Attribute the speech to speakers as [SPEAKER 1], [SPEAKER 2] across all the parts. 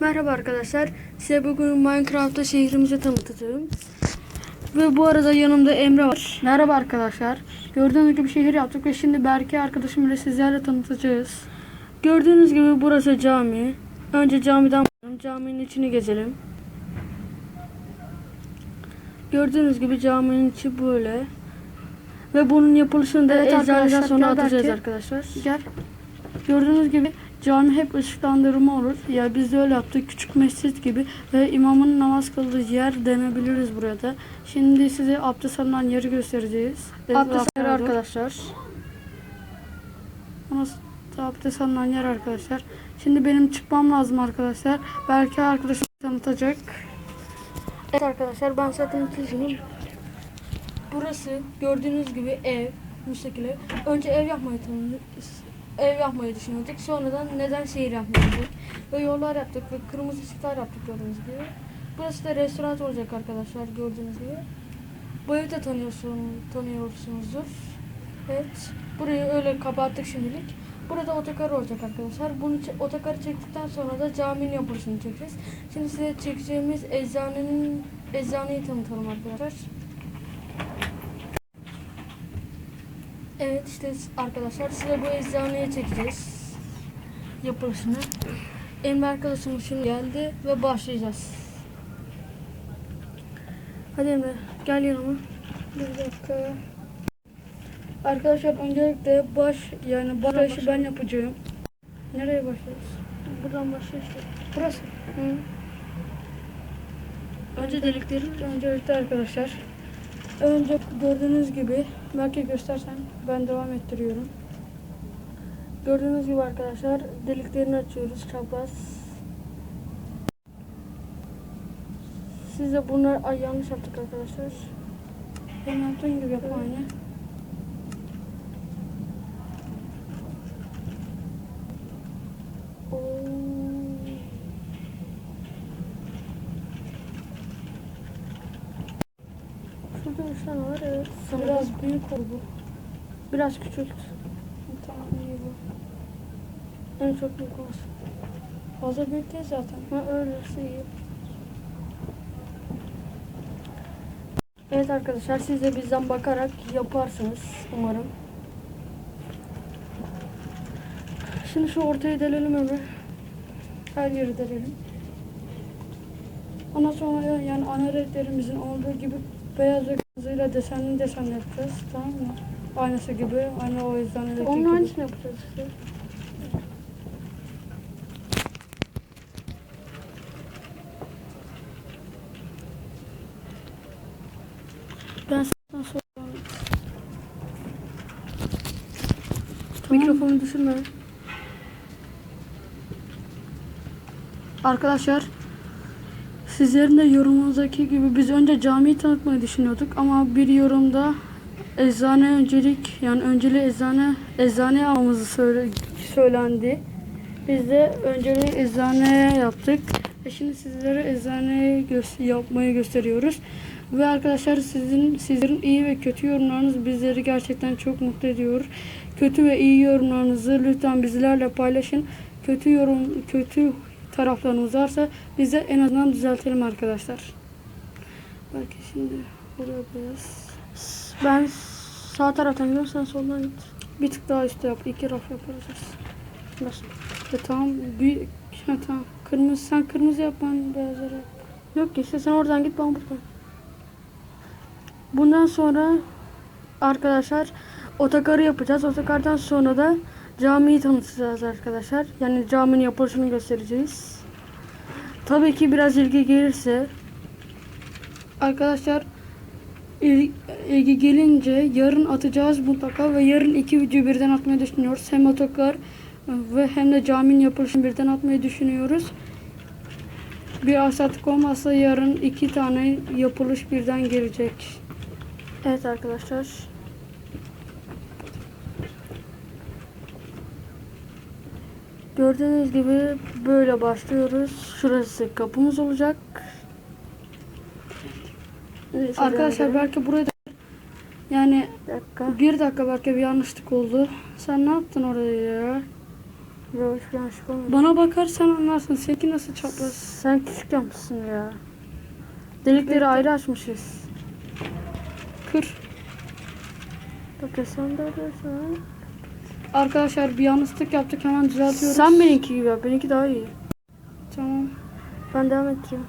[SPEAKER 1] Merhaba arkadaşlar. Size bugün Minecraft'ta şehrimizi tanıtacağım. Ve bu arada yanımda Emre var. Merhaba arkadaşlar. Gördüğünüz gibi şehir yaptık ve şimdi Berke arkadaşım ile sizlerle tanıtacağız. Gördüğünüz gibi burası cami. Önce camiden başlayalım. Caminin içini gezelim. Gördüğünüz gibi caminin içi böyle. Ve bunun yapılışını da
[SPEAKER 2] Evet
[SPEAKER 1] eczaneden sonra atacağız
[SPEAKER 2] Berke.
[SPEAKER 1] arkadaşlar. Gel. Gördüğünüz gibi cami hep ışıklandırma olur. Ya biz de öyle yaptık. Küçük mescit gibi ve imamın namaz kıldığı yer denebiliriz burada. Şimdi size abdest alınan yeri göstereceğiz. Abdest yeri arkadaşlar. Burası da abdest alınan yer arkadaşlar. Şimdi benim çıkmam lazım arkadaşlar. Belki arkadaşım tanıtacak. Evet arkadaşlar ben zaten tanıtacağım. Burası gördüğünüz gibi ev, müstakil ev. Önce ev yapmayı tanıdık. Ev yapmayı düşünüyorduk. Sonradan neden şehir yapmayı dedik. Ve yollar yaptık ve kırmızı ışıklar yaptık gördüğünüz gibi. Burası da restoran olacak arkadaşlar gördüğünüz gibi. Bu evi de tanıyorsun, tanıyorsunuzdur. Evet. Burayı öyle kapattık şimdilik. Burada otogar olacak arkadaşlar. Bunu otogarı çektikten sonra da caminin yapılışını çekeceğiz. Şimdi size çekeceğimiz eczanenin eczaneyi tanıtalım arkadaşlar. Evet işte arkadaşlar size bu eczaneyi çekeceğiz. Yapılışını. Emre arkadaşımız şimdi geldi ve başlayacağız. Hadi Emre gel yanıma. Bir dakika. Arkadaşlar öncelikle baş yani başı ben yapacağım. Nereye başlıyoruz?
[SPEAKER 2] Buradan başla işte.
[SPEAKER 1] Burası. Hı. Önce delikleri öncelikle arkadaşlar. Önce gördüğünüz gibi belki göstersen ben devam ettiriyorum. Gördüğünüz gibi arkadaşlar deliklerini açıyoruz çapraz. Siz de bunlar ay yanlış yaptık arkadaşlar. Benim yaptığım gibi yapma aynı. Oo. Şurada üç tane var evet. Büyük oldu. Biraz küçült. Tamam iyi bu. En çok büyük olsun. Fazla büyük değil zaten. Ha öylesi iyi. Evet arkadaşlar siz de bizden bakarak yaparsınız umarım. Şimdi şu ortayı delelim Ömür. Her yeri delelim. Ondan sonra yani ana renklerimizin olduğu gibi beyaz ve kırmızıyla desenli desen yapacağız. Tamam mı? Aynısı gibi. Aynı o yüzden
[SPEAKER 2] Onun
[SPEAKER 1] gibi.
[SPEAKER 2] aynısını yapacağız.
[SPEAKER 1] Ben sana soruyorum. Mikrofonu düşürme. Arkadaşlar sizlerin de yorumunuzdaki gibi biz önce camiyi tanıtmayı düşünüyorduk ama bir yorumda eczane öncelik yani önceliği eczane eczane almamızı söyle, söylendi. Biz de önceliği eczane yaptık. Ve şimdi sizlere eczaneyi gö- yapmayı gösteriyoruz. Ve arkadaşlar sizin sizlerin iyi ve kötü yorumlarınız bizleri gerçekten çok mutlu ediyor. Kötü ve iyi yorumlarınızı lütfen bizlerle paylaşın. Kötü yorum kötü taraflarınız varsa biz de en azından düzeltelim arkadaşlar. Belki şimdi buraya biraz. Ben sağ taraftan gidiyorum sen soldan git. Bir tık daha üstte yap. İki raf yaparız. Nasıl? E tamam. Bir, ha, tamam. Kırmızı sen kırmızı yap ben beyazları yap. Yok ki işte sen oradan git ben buradan. Bundan sonra arkadaşlar otogarı yapacağız. Otogardan sonra da camiyi tanıtacağız arkadaşlar. Yani caminin yapılışını göstereceğiz. Tabii ki biraz ilgi gelirse arkadaşlar il- ilgi gelince yarın atacağız mutlaka ve yarın iki video birden atmayı düşünüyoruz. Hem otogar ve hem de caminin yapılışını birden atmayı düşünüyoruz. Bir aksaklık olmazsa yarın iki tane yapılış birden gelecek. Evet arkadaşlar. Gördüğünüz gibi böyle başlıyoruz. Şurası kapımız olacak.
[SPEAKER 2] Neyse,
[SPEAKER 1] Arkadaşlar belki buraya da yani
[SPEAKER 2] Bir dakika.
[SPEAKER 1] bir dakika belki bir yanlışlık oldu. Sen ne yaptın oraya ya?
[SPEAKER 2] Yok yanlışlık olmadı.
[SPEAKER 1] Bana bakarsan anlarsın. Seninki nasıl çapraz?
[SPEAKER 2] Sen küçük yapmışsın ya. Delikleri ayrı açmışız.
[SPEAKER 1] Kır.
[SPEAKER 2] Bak sen de arıyorsun.
[SPEAKER 1] Arkadaşlar bir yanlışlık yaptık hemen düzeltiyoruz.
[SPEAKER 2] Sen benimki gibi yap. Benimki daha iyi.
[SPEAKER 1] Tamam.
[SPEAKER 2] Ben devam edeceğim.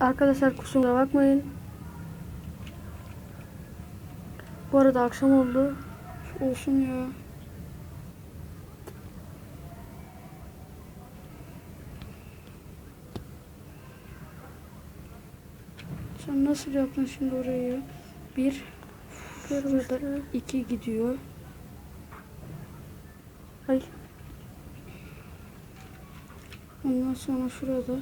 [SPEAKER 2] Arkadaşlar kusura bakmayın. Bu arada akşam oldu.
[SPEAKER 1] Olsun ya. Sen nasıl yaptın şimdi orayı? Bir, şurada iki gidiyor.
[SPEAKER 2] Ay.
[SPEAKER 1] Ondan sonra şurada.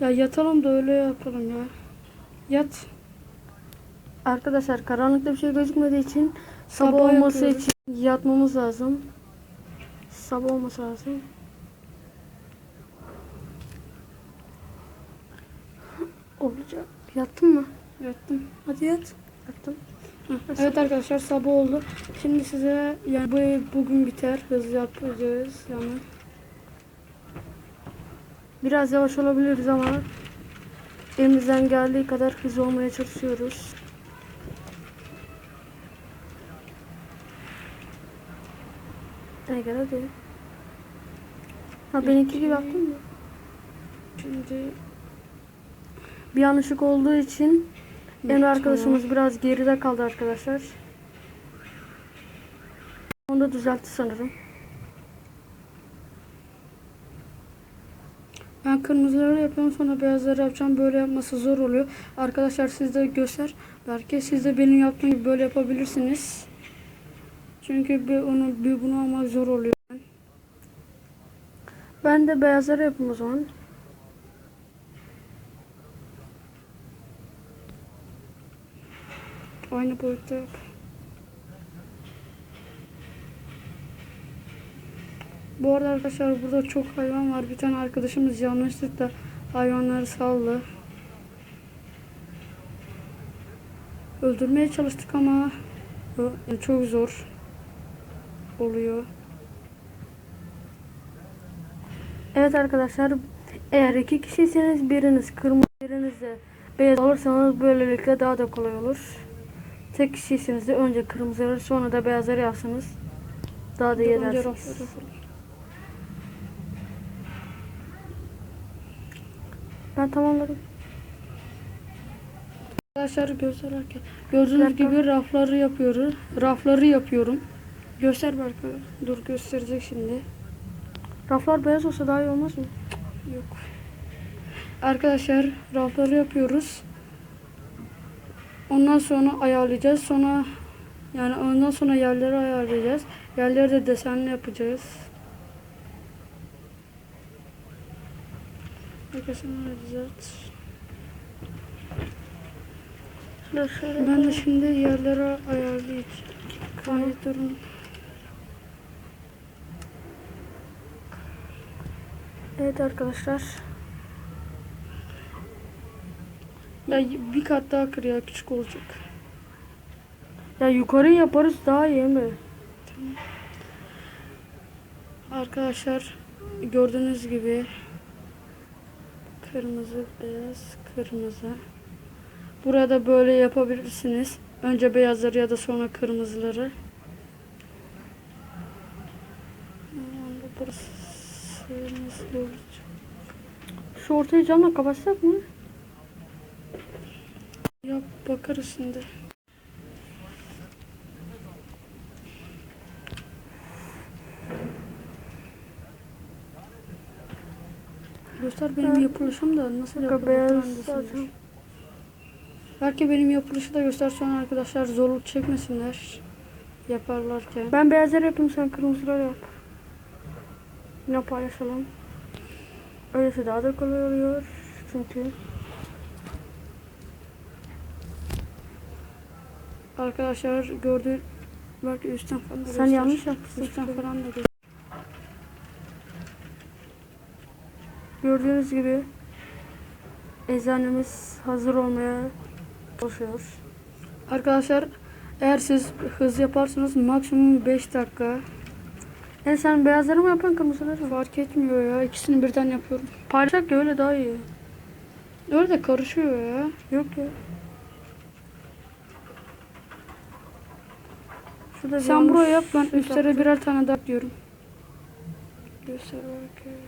[SPEAKER 1] Ya yatalım da öyle yapalım ya. Yat.
[SPEAKER 2] Arkadaşlar karanlıkta bir şey gözükmediği için sabah,
[SPEAKER 1] Sabah
[SPEAKER 2] olması
[SPEAKER 1] yapıyoruz.
[SPEAKER 2] için yatmamız lazım. Sabah olması lazım. Olacak. Yattın mı?
[SPEAKER 1] Yattım. Hadi yat.
[SPEAKER 2] Yattım.
[SPEAKER 1] Evet arkadaşlar sabah oldu. Şimdi size yani bu bugün biter. Hızlı yapacağız yani.
[SPEAKER 2] Biraz yavaş olabiliriz ama elimizden geldiği kadar hızlı olmaya çalışıyoruz. Ne gel hadi. Ha benimki gibi yaptın mı?
[SPEAKER 1] Şimdi
[SPEAKER 2] Bir yanlışlık olduğu için Emre arkadaşımız biraz geride kaldı arkadaşlar. Onu da düzeltti sanırım.
[SPEAKER 1] Ben kırmızıları yapıyorum sonra beyazları yapacağım. Böyle yapması zor oluyor. Arkadaşlar siz de göster. Belki siz de benim yaptığım gibi böyle yapabilirsiniz. Çünkü bir onu bir bunu almak zor oluyor.
[SPEAKER 2] Ben de beyazları yapayım o zaman.
[SPEAKER 1] Aynı boyutta yap. Bu arada arkadaşlar burada çok hayvan var. Bir tane arkadaşımız yanlışlıkla hayvanları saldı. Öldürmeye çalıştık ama çok zor oluyor.
[SPEAKER 2] Evet arkadaşlar eğer iki kişiyseniz biriniz kırmızı biriniz de beyaz olursanız böylelikle daha da kolay olur. Tek kişiyseniz de önce kırmızıları sonra da beyazları yapsanız daha da iyi edersiniz. Ben tamamladım.
[SPEAKER 1] Arkadaşlar göstererken gördüğünüz gibi rafları yapıyoruz. Rafları yapıyorum. Göster Berkay. Dur gösterecek şimdi.
[SPEAKER 2] Raflar beyaz olsa daha iyi olmaz mı?
[SPEAKER 1] Yok. Arkadaşlar rafları yapıyoruz. Ondan sonra ayarlayacağız. Sonra yani ondan sonra yerleri ayarlayacağız. Yerleri de desenli yapacağız. Düzelt.
[SPEAKER 2] Şöyle.
[SPEAKER 1] Ben de şimdi yerleri ayarlayacağım. Kayıt durun.
[SPEAKER 2] Evet arkadaşlar.
[SPEAKER 1] Ya bir kat daha kır ya küçük olacak.
[SPEAKER 2] Ya yukarı yaparız daha iyi mi?
[SPEAKER 1] Arkadaşlar gördüğünüz gibi kırmızı, beyaz, kırmızı. Burada böyle yapabilirsiniz. Önce beyazları ya da sonra kırmızıları. Burası nasıl olacak?
[SPEAKER 2] Şu ortayı camla kapatsak mı?
[SPEAKER 1] Ya bakarız şimdi. Göster benim yapılışım da nasıl yapılır? Belki benim yapılışı da göster sonra arkadaşlar zorluk çekmesinler yaparlarken.
[SPEAKER 2] Ben beyazları yapayım sen kırmızıları yap. Yine paylaşalım. Öylesi daha da kolay oluyor. Çünkü
[SPEAKER 1] Arkadaşlar gördüğü belki üstten falan da
[SPEAKER 2] sen
[SPEAKER 1] göster.
[SPEAKER 2] yanlış yapmışsın.
[SPEAKER 1] Üstten falan da göster.
[SPEAKER 2] Gördüğünüz gibi eczanemiz hazır olmaya çalışıyor.
[SPEAKER 1] Arkadaşlar Eğer siz hız yaparsanız maksimum 5 dakika.
[SPEAKER 2] E sen beyazları mı yapıyorsun kırmızıları mı?
[SPEAKER 1] Fark etmiyor ya. İkisini birden yapıyorum.
[SPEAKER 2] Paylaşak ya öyle daha iyi.
[SPEAKER 1] Öyle de karışıyor ya.
[SPEAKER 2] Yok ya. Şurada
[SPEAKER 1] Sen buraya yap ben üstlere birer tane daha diyorum. Göster bakayım.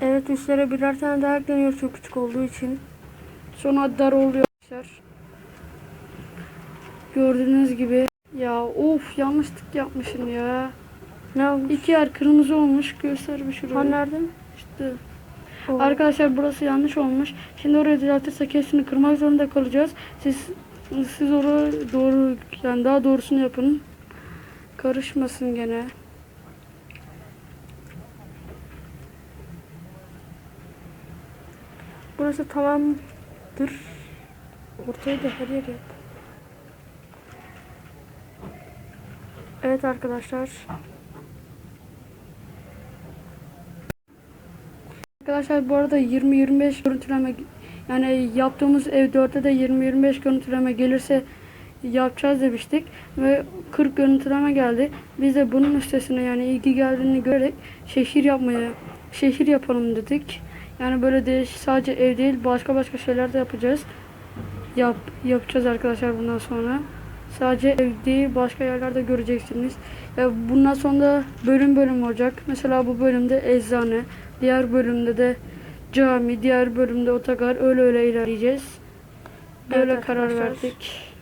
[SPEAKER 2] Evet üstlere birer tane daha ekleniyor çok küçük olduğu için.
[SPEAKER 1] Sonra dar oluyor arkadaşlar. Gördüğünüz gibi. Ya of yanlışlık yapmışım ya.
[SPEAKER 2] Ne olmuş?
[SPEAKER 1] İki yer kırmızı olmuş. Göster bir şuraya.
[SPEAKER 2] Ha nerede?
[SPEAKER 1] İşte.
[SPEAKER 2] O.
[SPEAKER 1] Arkadaşlar burası yanlış olmuş. Şimdi orayı düzeltirsek hepsini kırmak zorunda kalacağız. Siz siz orayı doğru yani daha doğrusunu yapın. Karışmasın gene.
[SPEAKER 2] Burası tamamdır. Ortaya da her yer yap. Evet arkadaşlar.
[SPEAKER 1] Arkadaşlar bu arada 20-25 görüntüleme yani yaptığımız ev 4'te de 20-25 görüntüleme gelirse yapacağız demiştik ve 40 görüntüleme geldi. Biz de bunun üstesine yani ilgi geldiğini görerek şehir yapmaya şehir yapalım dedik. Yani böyle de sadece ev değil başka başka şeyler de yapacağız. Yap yapacağız arkadaşlar bundan sonra. Sadece ev değil başka yerlerde göreceksiniz. Ya bundan sonra bölüm bölüm olacak. Mesela bu bölümde eczane, diğer bölümde de cami, diğer bölümde otogar öyle öyle ilerleyeceğiz. Böyle
[SPEAKER 2] Evet
[SPEAKER 1] karar
[SPEAKER 2] arkadaşlar.
[SPEAKER 1] verdik.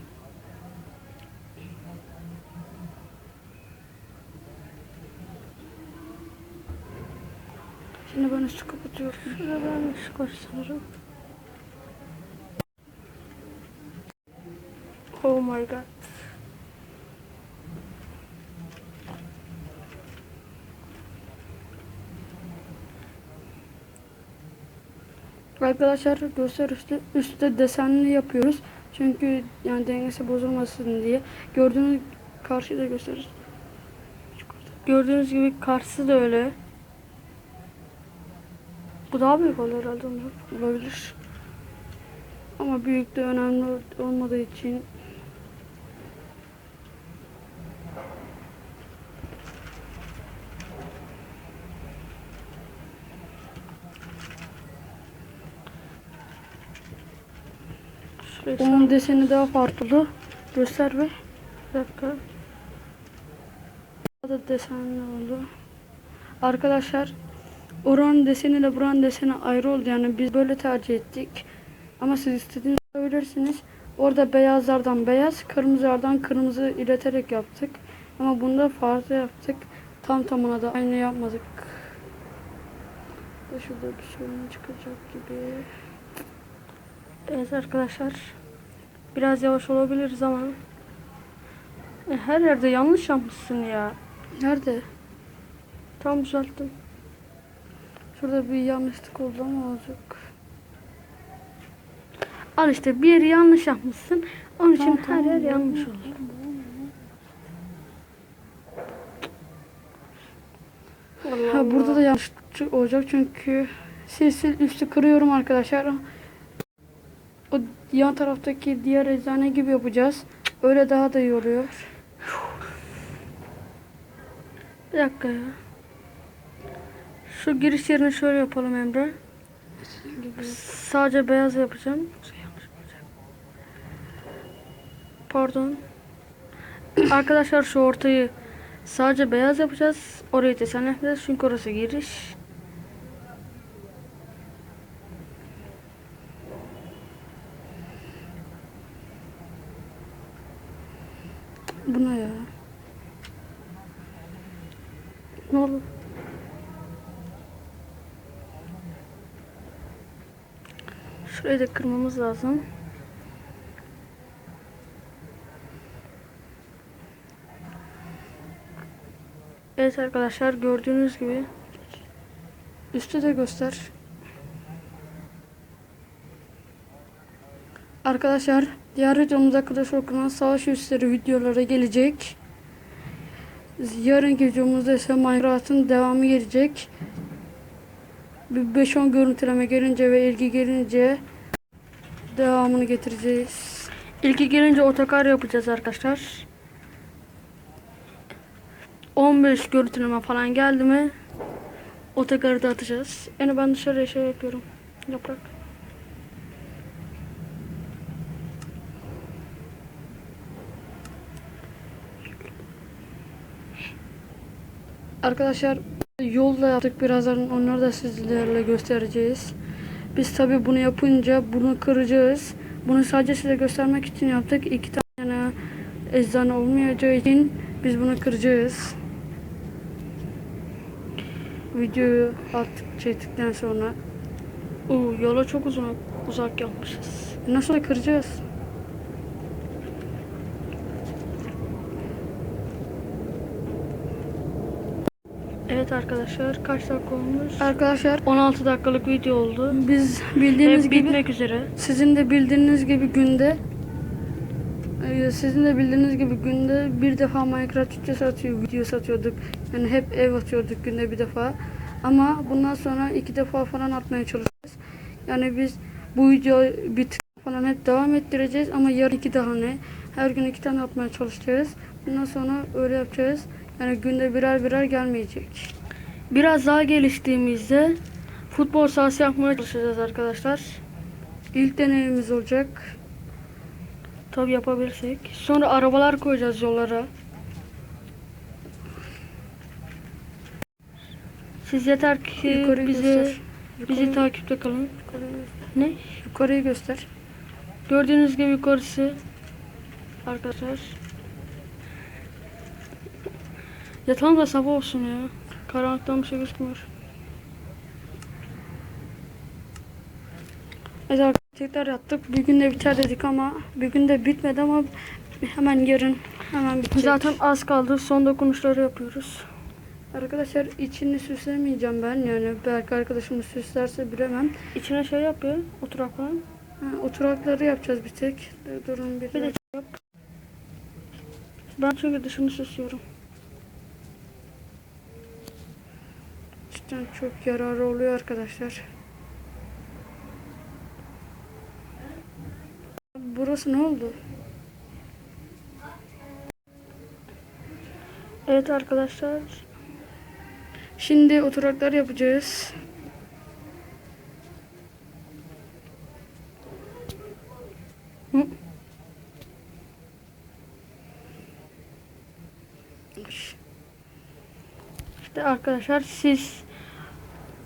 [SPEAKER 1] Şimdi ben üstü kapatıyorum.
[SPEAKER 2] Şurada ben şu koş sanırım. Oh my god.
[SPEAKER 1] Arkadaşlar göster üstü, üstte desenli yapıyoruz. Çünkü yani dengesi bozulmasın diye. Gördüğünüz karşıda gösterir.
[SPEAKER 2] Gördüğünüz gibi karşısı da öyle. Bu daha büyük oluyor herhalde.
[SPEAKER 1] Olabilir. Ama büyük de önemli olmadığı için
[SPEAKER 2] Şurayı
[SPEAKER 1] onun deseni daha farklı. Göster be.
[SPEAKER 2] Bir dakika.
[SPEAKER 1] Daha da desenli oldu. Arkadaşlar oranın deseniyle buranın deseni ayrı oldu. Yani biz böyle tercih ettik. Ama siz istediğiniz yapabilirsiniz. Orada beyazlardan beyaz, kırmızılardan kırmızı ileterek yaptık. Ama bunda farklı yaptık. Tam tamına da aynı yapmadık. Da Şurada bir sorun çıkacak gibi.
[SPEAKER 2] Evet arkadaşlar. Biraz yavaş olabiliriz ama. E, Her yerde yanlış yapmışsın ya.
[SPEAKER 1] Nerede?
[SPEAKER 2] Tam düzelttim.
[SPEAKER 1] Şurada bir yanlışlık oldu ama olacak.
[SPEAKER 2] Al işte bir yeri yanlış yapmışsın. Onun için
[SPEAKER 1] Tamam,
[SPEAKER 2] her
[SPEAKER 1] tamam,
[SPEAKER 2] yer
[SPEAKER 1] ya.
[SPEAKER 2] yanlış oldu.
[SPEAKER 1] Ha, burada da yanlış olacak çünkü sil sil üstü kırıyorum arkadaşlar. O yan taraftaki diğer eczane gibi yapacağız. Öyle daha da iyi oluyor.
[SPEAKER 2] Bir dakika ya. Şu giriş yerini şöyle yapalım Emre. Sadece beyaz yapacağım. Pardon. Arkadaşlar şu ortayı sadece beyaz yapacağız. Orayı desen yapacağız çünkü orası giriş.
[SPEAKER 1] Buna ya.
[SPEAKER 2] Ne oldu? Şurayı da kırmamız lazım. Evet arkadaşlar gördüğünüz gibi
[SPEAKER 1] Üstü de göster. Arkadaşlar diğer videomuzda Clash Clans savaş üsleri videolara gelecek. Yarınki videomuzda ise Minecraft'ın devamı gelecek. Bir 5-10 görüntüleme gelince ve ilgi gelince devamını getireceğiz.
[SPEAKER 2] İlki gelince otogar yapacağız arkadaşlar. 15 görüntüleme falan geldi mi otogarı da atacağız. Yani ben dışarıya şey yapıyorum. Yaprak.
[SPEAKER 1] Arkadaşlar yol da yaptık birazdan onları da sizlerle göstereceğiz. Biz tabi bunu yapınca bunu kıracağız. Bunu sadece size göstermek için yaptık. İki tane eczane olmayacağı için biz bunu kıracağız. Videoyu attık çektikten sonra
[SPEAKER 2] Oo, yola çok uzak, uzak yapmışız.
[SPEAKER 1] nasıl kıracağız?
[SPEAKER 2] Evet arkadaşlar kaç dakika olmuş?
[SPEAKER 1] Arkadaşlar
[SPEAKER 2] 16 dakikalık video oldu.
[SPEAKER 1] biz bildiğiniz
[SPEAKER 2] Ve
[SPEAKER 1] gibi
[SPEAKER 2] bitmek üzere.
[SPEAKER 1] Sizin de bildiğiniz gibi günde e, sizin de bildiğiniz gibi günde bir defa Minecraft video satıyor, video satıyorduk. Yani hep ev atıyorduk günde bir defa. Ama bundan sonra iki defa falan atmaya çalışacağız. Yani biz bu video bit falan hep devam ettireceğiz ama yarın iki tane, her gün iki tane atmaya çalışacağız. Bundan sonra öyle yapacağız. Yani günde birer birer gelmeyecek.
[SPEAKER 2] Biraz daha geliştiğimizde futbol sahası yapmaya çalışacağız arkadaşlar.
[SPEAKER 1] İlk deneyimimiz olacak.
[SPEAKER 2] Tabi yapabilirsek. Sonra arabalar koyacağız yollara. Siz yeter ki
[SPEAKER 1] Yukarıyı
[SPEAKER 2] bizi
[SPEAKER 1] göster.
[SPEAKER 2] bizi
[SPEAKER 1] Yukarıyı-
[SPEAKER 2] takipte kalın.
[SPEAKER 1] yukarıyı göster.
[SPEAKER 2] Ne?
[SPEAKER 1] Yukarıyı göster.
[SPEAKER 2] Gördüğünüz gibi yukarısı arkadaşlar. Yatalım da sabah olsun ya. Karanlıktan bir şey gözükmüyor.
[SPEAKER 1] Evet arkadaşlar tekrar yaptık. Bir günde biter dedik ama bir günde bitmedi ama hemen yarın hemen bitecek.
[SPEAKER 2] Zaten az kaldı. Son dokunuşları yapıyoruz.
[SPEAKER 1] Arkadaşlar içini süslemeyeceğim ben yani belki arkadaşımız süslerse bilemem.
[SPEAKER 2] İçine şey yap ya. Oturak falan.
[SPEAKER 1] Ha, oturakları yapacağız bir tek. Durun bir
[SPEAKER 2] Bir de yap. Ben çünkü dışını süslüyorum.
[SPEAKER 1] Çok yararı oluyor arkadaşlar. Burası ne oldu?
[SPEAKER 2] Evet arkadaşlar.
[SPEAKER 1] Şimdi oturaklar yapacağız.
[SPEAKER 2] Hı. İşte arkadaşlar siz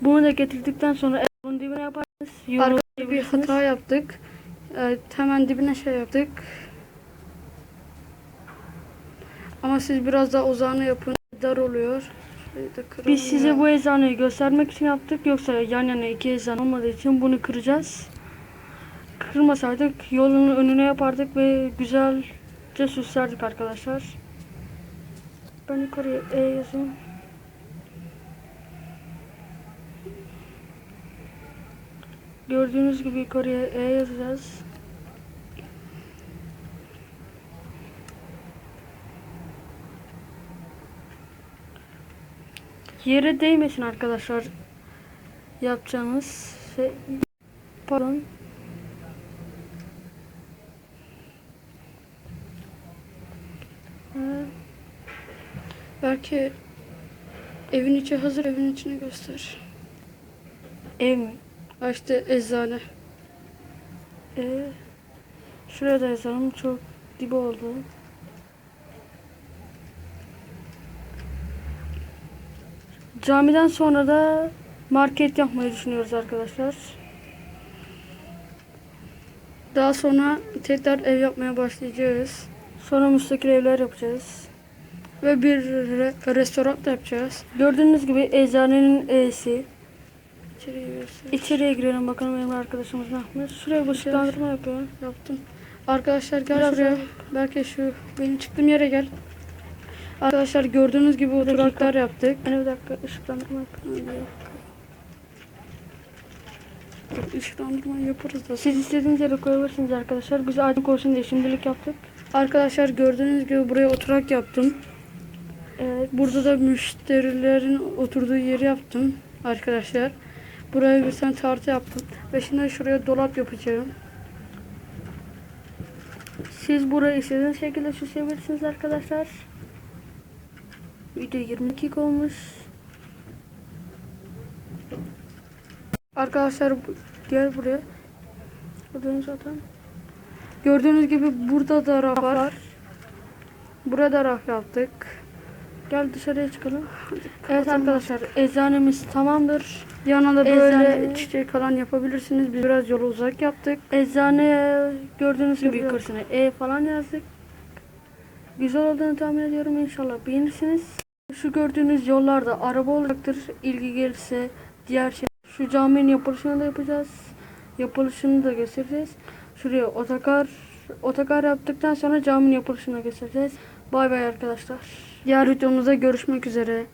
[SPEAKER 2] bunu da getirdikten sonra bunun dibine yaparsınız.
[SPEAKER 1] Arkada bir hata yaptık. Evet, hemen dibine şey yaptık. Ama siz biraz daha uzağını yapın. Dar oluyor.
[SPEAKER 2] Biz size
[SPEAKER 1] ya.
[SPEAKER 2] bu eczaneyi göstermek için yaptık. Yoksa yan yana iki eczane olmadığı için bunu kıracağız. Kırmasaydık yolun önüne yapardık ve güzelce süslerdik arkadaşlar. Ben yukarıya E yazayım. Gördüğünüz gibi yukarıya E yazacağız. Yere değmesin arkadaşlar. Yapacağımız şey pardon.
[SPEAKER 1] Belki evin içi hazır evin içini göster.
[SPEAKER 2] ev mi?
[SPEAKER 1] İşte eczane.
[SPEAKER 2] Ee, şuraya da yazalım. Çok dibi oldu. Camiden sonra da market yapmayı düşünüyoruz arkadaşlar.
[SPEAKER 1] Daha sonra tekrar ev yapmaya başlayacağız.
[SPEAKER 2] Sonra müstakil evler yapacağız.
[SPEAKER 1] Ve bir re- restoran da yapacağız.
[SPEAKER 2] Gördüğünüz gibi eczanenin E'si.
[SPEAKER 1] İçeriye göster.
[SPEAKER 2] İçeriye girelim bakalım benim arkadaşımız ne yapmış. Şuraya bir ışıklandırma yapıyor.
[SPEAKER 1] Yaptım. Arkadaşlar gel
[SPEAKER 2] Biraz
[SPEAKER 1] şuraya. Belki şu benim çıktığım yere gel. Arkadaşlar gördüğünüz gibi oturaklar yaptık.
[SPEAKER 2] Hani bir dakika ışıklandırma yapıyor.
[SPEAKER 1] Işıklandırma yaparız da.
[SPEAKER 2] Siz istediğiniz yere koyabilirsiniz arkadaşlar. Biz aydınlık olsun diye şimdilik yaptık.
[SPEAKER 1] Arkadaşlar gördüğünüz gibi buraya oturak yaptım.
[SPEAKER 2] Evet.
[SPEAKER 1] Burada da müşterilerin oturduğu yeri yaptım arkadaşlar. Buraya bir tane tartı yaptım. Ve şimdi şuraya dolap yapacağım.
[SPEAKER 2] Siz burayı istediğiniz şekilde süsleyebilirsiniz arkadaşlar. Video 20 dakika olmuş.
[SPEAKER 1] Arkadaşlar gel buraya. Gördüğünüz zaten. Gördüğünüz gibi burada da raf var. Burada raf yaptık. Gel dışarıya çıkalım.
[SPEAKER 2] Evet arkadaşlar eczanemiz tamamdır.
[SPEAKER 1] Yanına da böyle
[SPEAKER 2] Eczane-
[SPEAKER 1] çiçek falan yapabilirsiniz. Biz biraz yolu uzak yaptık.
[SPEAKER 2] Eczaneye gördüğünüz gibi
[SPEAKER 1] Şurada.
[SPEAKER 2] yukarısına E falan yazdık. Güzel olduğunu tahmin ediyorum inşallah beğenirsiniz. Şu gördüğünüz yollarda araba olacaktır. İlgi gelirse diğer şey. Şu caminin yapılışını da yapacağız. Yapılışını da göstereceğiz. Şuraya otogar otogar yaptıktan sonra caminin yapılışını da göstereceğiz. Bay bay arkadaşlar.
[SPEAKER 1] Diğer videomuzda görüşmek üzere.